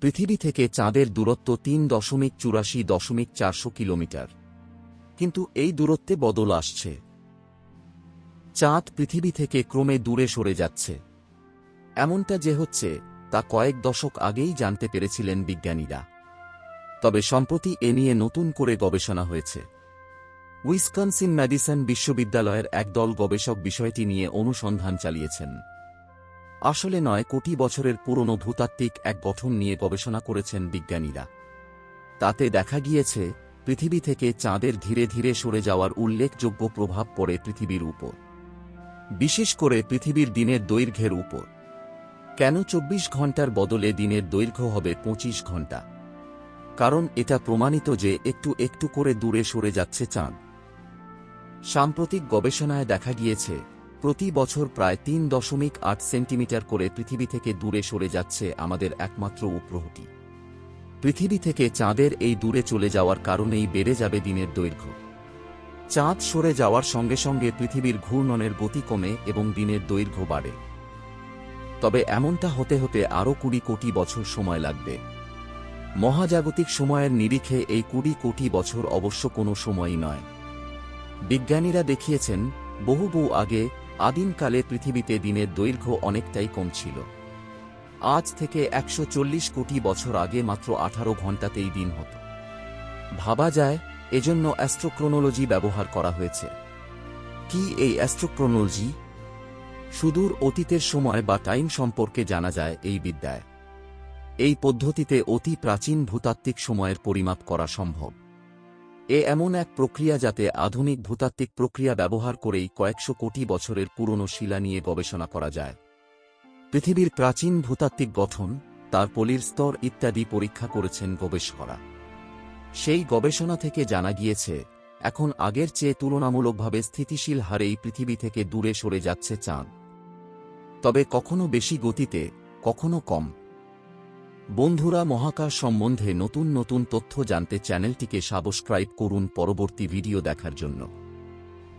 পৃথিবী থেকে চাঁদের দূরত্ব তিন দশমিক চুরাশি দশমিক চারশো কিলোমিটার। কিন্তু এই দূরত্বে বদল আসছে। চাঁদ পৃথিবী থেকে ক্রমে দূরে সরে যাচ্ছে। এমনটা যে হচ্ছে, তা কয়েক দশক আগেই জানতে পেরেছিলেন বিজ্ঞানীরা। তবে সম্প্রতি এ নিয়ে নতুন করে গবেষণা হয়েছে। উইসকনসিন ম্যাডিসন বিশ্ববিদ্যালয়ের একদল গবেষক বিষয়টি নিয়ে অনুসন্ধান চালিয়েছেন। আসলে নয়, কোটি বছরের পুরনো ভূতাত্ত্বিক এক গঠন নিয়ে গবেষণা করেছেন বিজ্ঞানীরা। তাতে দেখা গিয়েছে, পৃথিবী থেকে চাঁদের ধীরে ধীরে সরে যাওয়ার উল্লেখযোগ্য প্রভাব পড়ে পৃথিবীর উপর। বিশেষ করে পৃথিবীর দিনের দৈর্ঘ্যের উপর। কেন চব্বিশ ঘণ্টার বদলে দিনের দৈর্ঘ্য হবে পঁচিশ ঘণ্টা? কারণ এটা প্রমাণিত যে একটু একটু করে দূরে সরে যাচ্ছে চাঁদ। সাম্প্রতিক গবেষণায় দেখা গিয়েছে প্রতি বছর প্রায় তিন দশমিক আট সেন্টিমিটার করে পৃথিবী থেকে দূরে সরে যাচ্ছে আমাদের একমাত্র উপগ্রহটি। পৃথিবী থেকে চাঁদের এই দূরে চলে যাওয়ার কারণেই বেড়ে যাবে দিনের দৈর্ঘ্য। চাঁদ সরে যাওয়ার সঙ্গে সঙ্গে পৃথিবীর ঘূর্ণনের গতি কমে এবং দিনের দৈর্ঘ্য বাড়ে। তবে এমনটা হতে হতে আরও কুড়ি কোটি বছর সময় লাগবে। মহাজাগতিক সময়ের নিরিখে এই কুড়ি কোটি বছর অবশ্য কোনো সময়ই নয়। বিজ্ঞানীরা দেখিয়েছেন, বহু বহু আগে আদিমকালে পৃথিবীতে দিনের দৈর্ঘ্য অনেকটাই কম ছিল। আজ থেকে একশো চল্লিশ কোটি বছর আগে মাত্র আঠারো ঘন্টাতেই দিন হতো। ভাবা যায়, এজন্য অ্যাস্ট্রোক্রোনোলজি ব্যবহার করা হয়েছে। কি এই অ্যাস্ট্রোক্রোনোলজি? সুদূর অতীতের সময় বা টাইম সম্পর্কে জানা যায় এই বিদ্যায়। এই পদ্ধতিতে অতি প্রাচীন ভূতাত্ত্বিক সময়ের পরিমাপ করা সম্ভব। এ এমন এক প্রক্রিয়া যাতে আধুনিক ভূতাত্ত্বিক প্রক্রিয়া ব্যবহার করেই কয়েকশো কোটি বছরের পুরনো শিলা নিয়ে গবেষণা করা যায়। পৃথিবীর প্রাচীন ভূতাত্ত্বিক গঠন, তার পলির স্তর ইত্যাদি পরীক্ষা করেছেন গবেষকরা। সেই গবেষণা থেকে জানা গিয়েছে, এখন আগের চেয়ে তুলনামূলকভাবে স্থিতিশীল হারেই পৃথিবী থেকে দূরে সরে যাচ্ছে চাঁদ। তবে কখনো বেশি গতিতে, কখনো কম। বন্ধুরা মহাকাশ সম্বন্ধে নতুন নতুন তথ্য জানতে চ্যানেলটিকে সাবস্ক্রাইব করুন পরবর্তী ভিডিও দেখার জন্য।